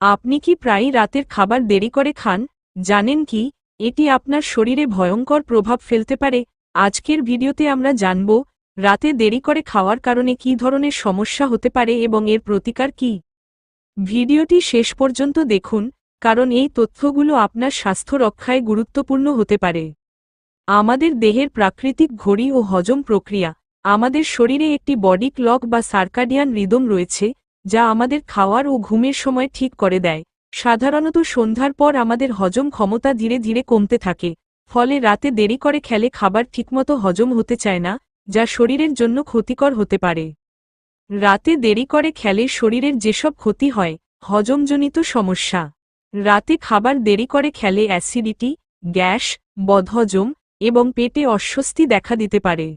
আপনি কি প্রায়ই রাতের খাবার দেরি করে খান? জানেন কি, এটি আপনার শরীরে ভয়ঙ্কর প্রভাব ফেলতে পারে। আজকের ভিডিওতে আমরা জানব, রাতে দেরি করে খাওয়ার কারণে কী ধরনের সমস্যা হতে পারে এবং এর প্রতিকার কি? ভিডিওটি শেষ পর্যন্ত দেখুন, কারণ এই তথ্যগুলো আপনার স্বাস্থ্য রক্ষায় গুরুত্বপূর্ণ হতে পারে। আমাদের দেহের প্রাকৃতিক ঘড়ি ও হজম প্রক্রিয়া, আমাদের শরীরে একটি বডি ক্লক বা সার্কাডিয়ান রিদম রয়েছে যা আমাদের খাওয়ার ও ঘুমের সময় ঠিক করে দেয়। সাধারণত সন্ধ্যার পর আমাদের হজম ক্ষমতা ধীরে ধীরে কমতে থাকে, ফলে রাতে দেরি করে খেলে খাবার ঠিকমতো হজম হতে চায় না, যা শরীরের জন্য ক্ষতিকর হতে পারে। রাতে দেরি করে খেলে শরীরের যেসব ক্ষতি হয়, হজমজনিত সমস্যা। রাতে খাবার দেরি করে খেলে অ্যাসিডিটি, গ্যাস, বদহজম এবং পেটে অস্বস্তি দেখা দিতে পারে।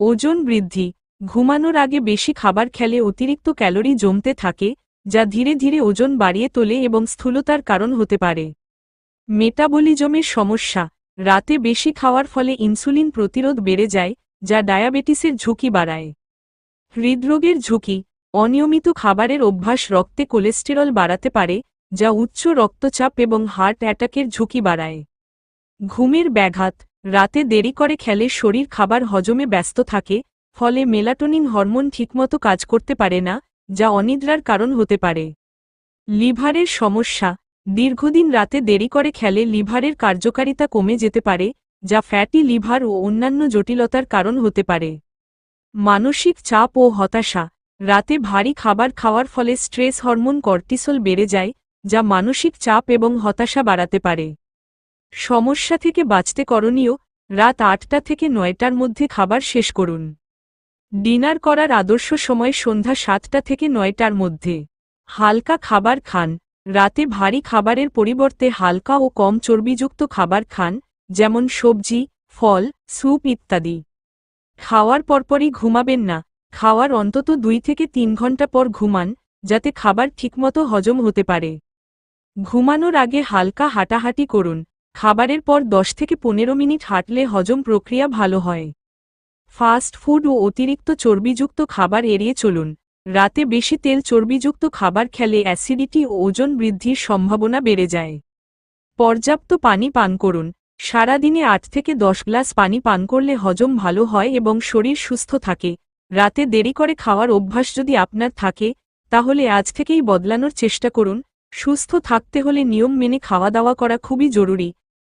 ওজন বৃদ্ধি ঘুমানোর আগে বেশি খাবার খেলে অতিরিক্ত ক্যালোরি জমতে থাকে, যা ধীরে ধীরে ওজন বাড়িয়ে তোলে এবং স্থূলতার কারণ হতে পারে। মেটাবলিজমের সমস্যা, রাতে বেশি খাওয়ার ফলে ইনসুলিন প্রতিরোধ বেড়ে যায়, যা ডায়াবেটিসের ঝুঁকি বাড়ায়। হৃদরোগের ঝুঁকি, অনিয়মিত খাবারের অভ্যাস রক্তে কোলেস্টেরল বাড়াতে পারে, যা উচ্চ রক্তচাপ এবং হার্ট অ্যাটাকের ঝুঁকি বাড়ায়। ঘুমের ব্যাঘাত, রাতে দেরি করে খেলে শরীর খাবার হজমে ব্যস্ত থাকে ফলে মেলাটোনিন হরমোন ঠিকমতো কাজ করতে পারে না, যা অনিদ্রার কারণ হতে পারে। লিভারের সমস্যা, দীর্ঘদিন রাতে দেরি করে খেলে লিভারের কার্যকারিতা কমে যেতে পারে, যা ফ্যাটি লিভার ও অন্যান্য জটিলতার কারণ হতে পারে। মানসিক চাপ ও হতাশা, রাতে ভারী খাবার খাওয়ার ফলে স্ট্রেস হরমোন কর্টিসল বেড়ে যায়, যা মানসিক চাপ এবং হতাশা বাড়াতে পারে। সমস্যা থেকে বাঁচতে করণীয়, রাত আটটা থেকে নয়টার মধ্যে খাবার শেষ করুন। ডিনার করার আদর্শ সময় সন্ধ্যা সাতটা থেকে নয়টার মধ্যে। হালকা খাবার খান। রাতে ভারী খাবারের পরিবর্তে হালকা ও কম চর্বিযুক্ত খাবার খান, যেমন সবজি, ফল, স্যুপ ইত্যাদি। খাওয়ার পরপরই ঘুমাবেন না। খাওয়ার অন্তত দুই থেকে তিন ঘণ্টা পর ঘুমান, যাতে খাবার ঠিকমতো হজম হতে পারে। ঘুমানোর আগে হালকা হাঁটাহাঁটি করুন। খাবারের পর দশ থেকে পনেরো মিনিট হাঁটলে হজম প্রক্রিয়া ভালো হয়। ফাস্ট ফুড ও অতিরিক্ত চর্বিযুক্ত খাবার এড়িয়ে চলুন। রাতে বেশি তেল চর্বিযুক্ত খাবার খেলে অ্যাসিডিটি ও ওজন বৃদ্ধির সম্ভাবনা বেড়ে যায়। পর্যাপ্ত পানি পান করুন। সারাদিনে আট থেকে দশ গ্লাস পানি পান করলে হজম ভালো হয় এবং শরীর সুস্থ থাকে। রাতে দেরি করে খাওয়ার অভ্যাস যদি আপনার থাকে, তাহলে আজ থেকেই বদলানোর চেষ্টা করুন। সুস্থ থাকতে হলে নিয়ম মেনে খাওয়া দাওয়া করা খুবই জরুরি।